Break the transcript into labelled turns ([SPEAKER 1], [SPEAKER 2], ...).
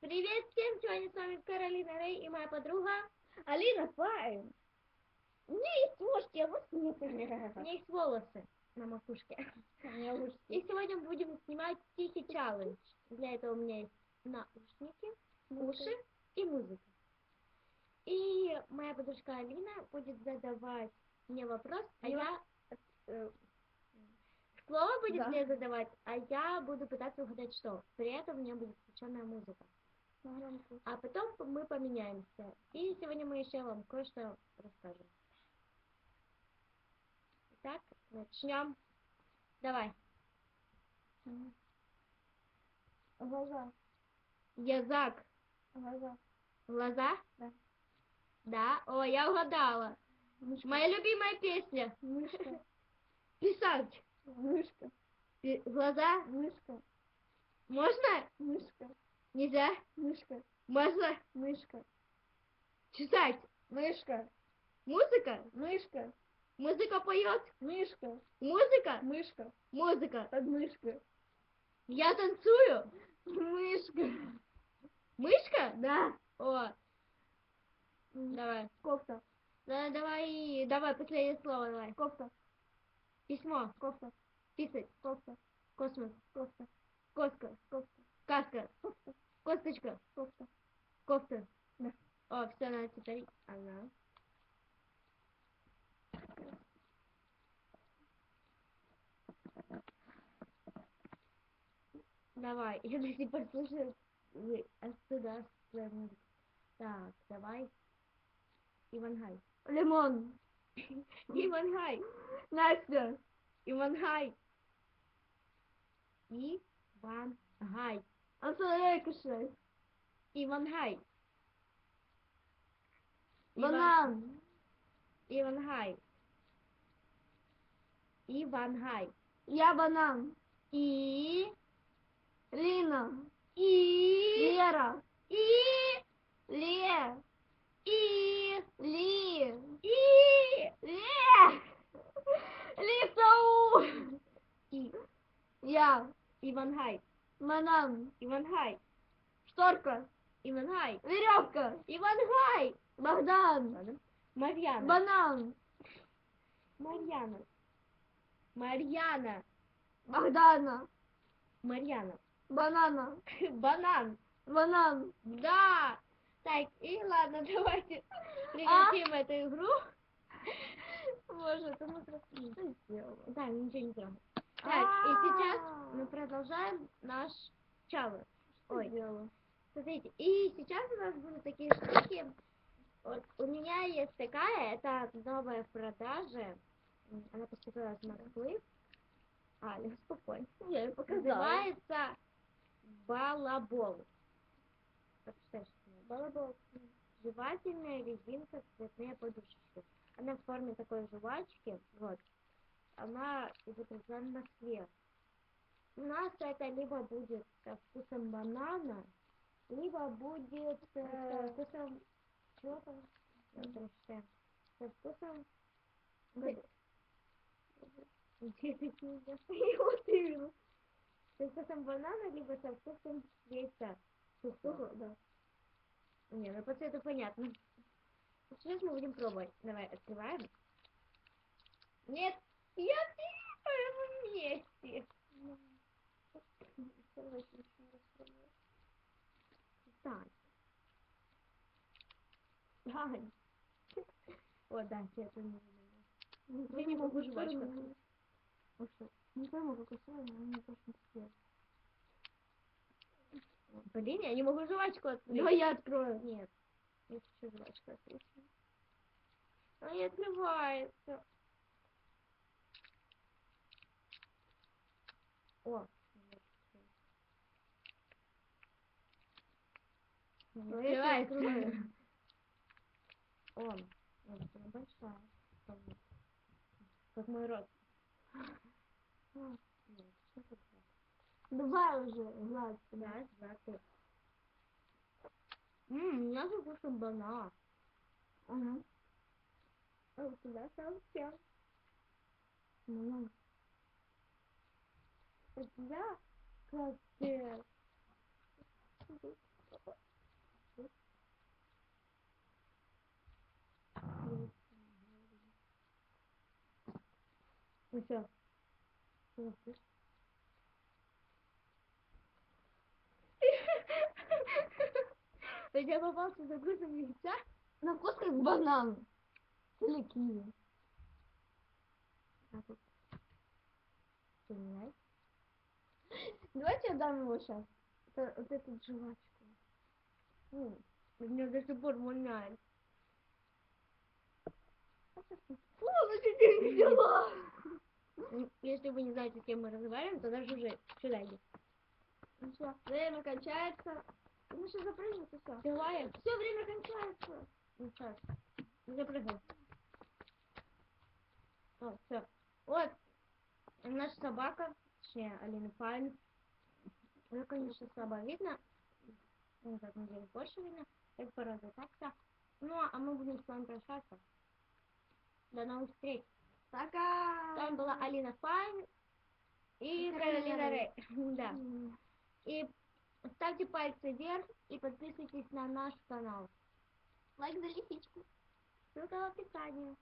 [SPEAKER 1] Привет всем! Сегодня с вами Каролина Рэй и моя подруга.
[SPEAKER 2] Алина Файн. У меня есть ложки, а вот нет.
[SPEAKER 1] У меня есть волосы на макушке. И сегодня мы будем снимать тихий челлендж. Для этого у меня есть наушники, уши и музыка. И моя подружка Алина будет задавать мне вопрос, а
[SPEAKER 2] Я-
[SPEAKER 1] я
[SPEAKER 2] Э,
[SPEAKER 1] слово будет
[SPEAKER 2] Да.
[SPEAKER 1] мне задавать, а я буду пытаться угадать что. При этом у меня будет включенная музыка. А потом мы поменяемся. И сегодня мы еще вам кое-что расскажем. Итак, начнем. Давай.
[SPEAKER 2] Глаза.
[SPEAKER 1] Язык.
[SPEAKER 2] Глаза.
[SPEAKER 1] Глаза?
[SPEAKER 2] Да.
[SPEAKER 1] Да. О, я угадала.
[SPEAKER 2] Мышка.
[SPEAKER 1] Моя любимая песня.
[SPEAKER 2] Мышка.
[SPEAKER 1] Писать.
[SPEAKER 2] Мышка.
[SPEAKER 1] Глаза.
[SPEAKER 2] Мышка.
[SPEAKER 1] Можно?
[SPEAKER 2] Мышка.
[SPEAKER 1] Нельзя?
[SPEAKER 2] Мышка.
[SPEAKER 1] Можно?
[SPEAKER 2] Мышка.
[SPEAKER 1] Читать.
[SPEAKER 2] Мышка.
[SPEAKER 1] Музыка?
[SPEAKER 2] Мышка.
[SPEAKER 1] Музыка поет?
[SPEAKER 2] Мышка.
[SPEAKER 1] Музыка?
[SPEAKER 2] Мышка.
[SPEAKER 1] Музыка.
[SPEAKER 2] Подмышка.
[SPEAKER 1] Я танцую?
[SPEAKER 2] Мышка.
[SPEAKER 1] Мышка?
[SPEAKER 2] Да.
[SPEAKER 1] О. Давай.
[SPEAKER 2] Кофта.
[SPEAKER 1] Да, давай, давай, последнее слово, давай.
[SPEAKER 2] Кофта.
[SPEAKER 1] Письмо,
[SPEAKER 2] Кофта.
[SPEAKER 1] писать,
[SPEAKER 2] Кофта.
[SPEAKER 1] космос,
[SPEAKER 2] Кофта.
[SPEAKER 1] коска,
[SPEAKER 2] Кофта.
[SPEAKER 1] каска,
[SPEAKER 2] Кофта.
[SPEAKER 1] Косточка,
[SPEAKER 2] Кофта.
[SPEAKER 1] кофта.
[SPEAKER 2] Да.
[SPEAKER 1] О, все, она теперь она. Давай, я до сих пор слушаю вы отсюда музыку. Так, давай. Ивангай.
[SPEAKER 2] Лимон.
[SPEAKER 1] Ивангай.
[SPEAKER 2] Настя.
[SPEAKER 1] Ивангай. Ивангай.
[SPEAKER 2] Антон Кушай.
[SPEAKER 1] Ивангай.
[SPEAKER 2] Банан.
[SPEAKER 1] Ивангай. Ивангай.
[SPEAKER 2] Я банан.
[SPEAKER 1] И...
[SPEAKER 2] Лина.
[SPEAKER 1] И...
[SPEAKER 2] Лера.
[SPEAKER 1] И...
[SPEAKER 2] Ле.
[SPEAKER 1] И...
[SPEAKER 2] Ли.
[SPEAKER 1] И...
[SPEAKER 2] Ле. Лисау.
[SPEAKER 1] И...
[SPEAKER 2] Я.
[SPEAKER 1] Ивангай.
[SPEAKER 2] Банан.
[SPEAKER 1] Ивангай.
[SPEAKER 2] Шторка.
[SPEAKER 1] Ивангай.
[SPEAKER 2] Веревка.
[SPEAKER 1] Ивангай.
[SPEAKER 2] Богдан.
[SPEAKER 1] Марьяна.
[SPEAKER 2] Банан.
[SPEAKER 1] Марьяна. Марьяна.
[SPEAKER 2] Богдана.
[SPEAKER 1] Марьяна.
[SPEAKER 2] Банана.
[SPEAKER 1] Банан.
[SPEAKER 2] Банан.
[SPEAKER 1] Да. Так, и ладно, давайте прекратим эту игру.
[SPEAKER 2] Боже, это мы просто что сделала?
[SPEAKER 1] Да, ничего не трогай. Так, и сейчас мы продолжаем наш челлендж. Ой, смотрите, и сейчас у нас будут такие штуки. Вот у меня есть такая, это новая в продаже. М, Она поступила из Москвы. Аля, успокойся.
[SPEAKER 2] Я ей показала.
[SPEAKER 1] Называется балабол. Прочитай, что.
[SPEAKER 2] Балабол.
[SPEAKER 1] Жевательная резинка, цветные подушечки. Она в форме такой жвачки. Вот. Она изображена в Москве. У нас это либо будет со вкусом банана, либо будет э, со вкусом... Чего там? Прочитаю. Со вкусом... Со вкусом банана, либо со вкусом яйца. Сухого,
[SPEAKER 2] Да.
[SPEAKER 1] не, ну по цвету понятно. Сейчас мы будем пробовать. Давай, открываем. Нет, я первым вместе. Так. Дань. О, да, цвет у меня. Я не могу жвачку.
[SPEAKER 2] Ну что, не пойму, какой слой, но мне точно цвет.
[SPEAKER 1] Блин, я не могу жвачку открыть.
[SPEAKER 2] Давай я открою.
[SPEAKER 1] Нет, я хочу жвачку открыть. Она не открывается. О, не
[SPEAKER 2] Ну, я
[SPEAKER 1] открывается.
[SPEAKER 2] открою.
[SPEAKER 1] О, вот она большая. Как мой рот.
[SPEAKER 2] Давай уже, Влад.
[SPEAKER 1] Да, златый. Ммм, я же вкусом банан.
[SPEAKER 2] Ага.
[SPEAKER 1] А у тебя совсем.
[SPEAKER 2] Ну,
[SPEAKER 1] У тебя капец. Ну все. Тебя попался за грузом яйца?
[SPEAKER 2] На вкус как банан. Или киви. Давайте я дам его сейчас.
[SPEAKER 1] Это, вот эту жвачку. Меня до сих пор воняет.
[SPEAKER 2] Фу, зачем ты не взяла?
[SPEAKER 1] Если вы не знаете, с кем мы разговариваем, то даже уже сюда иди.
[SPEAKER 2] Ну все, время кончается. Мы сейчас запрыгнем, и все.
[SPEAKER 1] Давай.
[SPEAKER 2] Все, время кончается.
[SPEAKER 1] Ну сейчас. Запрыгай. О, все. Вот. Наша собака, точнее, Алина Пайн. Ну, конечно, слабо видно. Ну, так, надеюсь, больше видно. Как порода так-то. Ну, а мы будем с вами прощаться. До новых встреч.
[SPEAKER 2] Пока.
[SPEAKER 1] С вами была Алина Пайн и
[SPEAKER 2] Каролина.
[SPEAKER 1] Рей. Да. И ставьте пальцы вверх и подписывайтесь на наш канал.
[SPEAKER 2] Лайк за лисичку.
[SPEAKER 1] Ссылка в описании.